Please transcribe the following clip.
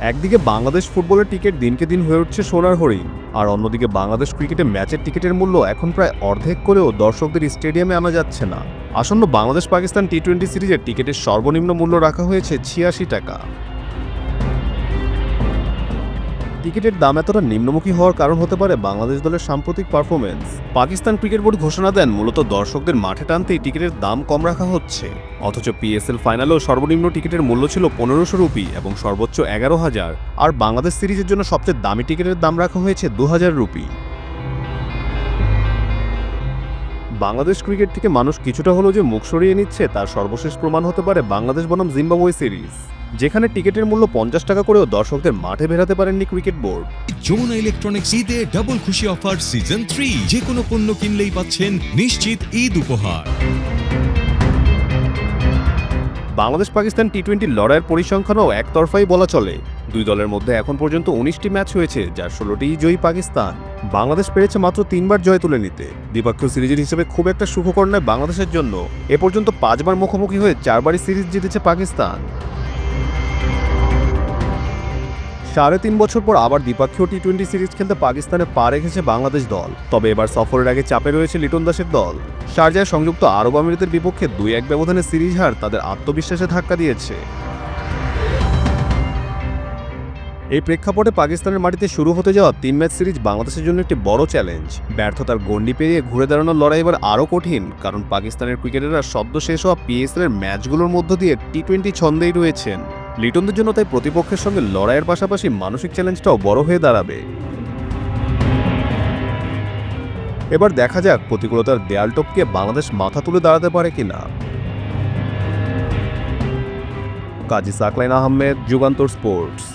একদিকে বাংলাদেশ ফুটবলের টিকিট দিনকে দিন হয়ে উঠছে সোনার হরিণ আর অন্যদিকে বাংলাদেশ ক্রিকেটে ম্যাচের টিকিটের মূল্য এখন প্রায় অর্ধেক করেও দর্শকদের স্টেডিয়ামে আনা যাচ্ছে না। আসন্ন বাংলাদেশ পাকিস্তান টি টোয়েন্টি সিরিজের টিকিটের সর্বনিম্ন মূল্য রাখা হয়েছে ছিয়াশি টাকা। টিকিটের দাম এতটা নিম্নমুখী হওয়ার কারণ হতে পারে বাংলাদেশ দলের সাম্প্রতিক পারফরমেন্স পাকিস্তান ক্রিকেট বোর্ড ঘোষণা দেন, মূলত দর্শকদের মাঠে টানতেই টিকিটের দাম কম রাখা হচ্ছে। অথচ পিএসএল ফাইনালেও সর্বনিম্ন টিকিটের মূল্য ছিল পনেরোশো রুপি এবং সর্বোচ্চ এগারো হাজার। আর বাংলাদেশ সিরিজের জন্য সবচেয়ে দামি টিকিটের দাম রাখা হয়েছে দু হাজার রুপি। বাংলাদেশ ক্রিকেট থেকে মানুষ কিছুটা হলেও যে মুখ সরিয়ে নিচ্ছে, তার সর্বশেষ প্রমাণ হতে পারে বাংলাদেশ বনাম জিম্বাবুয়ে সিরিজ। যেখানে টিকিটের মূল্য পঞ্চাশ টাকা করেও দর্শকদের মাঠে বেরাতে পারেননি ক্রিকেট বোর্ড। যমুনা ইলেকট্রনিক্স ঈদে ডাবল খুশি অফার সিজন থ্রি যে কোনো পণ্য কিনলেই পাচ্ছেন নিশ্চিত ঈদ উপহার। বাংলাদেশ পাকিস্তান টি টোয়েন্টি লড়াইয়ের পরিসংখ্যানও একতরফাই বলা চলে। দুই দলের মধ্যে এখন পর্যন্ত উনিশটি ম্যাচ হয়েছে যার ষোলোটিই জয়ী পাকিস্তান। বাংলাদেশ পেরেছে মাত্র তিনবার জয় তুলে নিতে। দ্বিপাক্ষীয় সিরিজের হিসেবে খুব একটা সুখকর নয় বাংলাদেশের জন্য। এ পর্যন্ত পাঁচবার মুখোমুখি হয়ে চারবারই সিরিজ জিতেছে পাকিস্তান। সাড়ে তিন বছর পর আবার দ্বিপাক্ষীয় টি টোয়েন্টি সিরিজ খেলতে পাকিস্তানে পা রেখেছে বাংলাদেশ দল। তবে এবার সফরের আগে চাপে রয়েছে লিটন দাসের দল। শারজায় সংযুক্ত আরব আমিরাতের বিপক্ষে দুই এক ব্যবধানে সিরিজ হার তাদের আত্মবিশ্বাসে ধাক্কা দিয়েছে। এই প্রেক্ষাপটে পাকিস্তানের মাটিতে শুরু হতে যাওয়া তিন ম্যাচ সিরিজ বাংলাদেশের জন্য একটি বড় চ্যালেঞ্জ। ব্যর্থতার গণ্ডি পেরিয়ে ঘুরে দাঁড়ানোর লড়াই এবার আরও কঠিন, কারণ পাকিস্তানের ক্রিকেটাররা সদ্য শেষ হওয়া পিএসএল এর ম্যাচগুলোর মধ্য দিয়ে টি টোয়েন্টি ছন্দেই রয়েছেন। লিটনদের জন্য তাই প্রতিপক্ষের সঙ্গে লড়াইয়ের পাশাপাশি মানসিক চ্যালেঞ্জটাও বড় হয়ে দাঁড়াবে। এবার দেখা যাক প্রতিকূলতার দেয়াল টপকে বাংলাদেশ মাথা তুলে দাঁড়াতে পারে কিনা। কাজী সাকলাইন আহমেদ, যুগান্তর স্পোর্টস।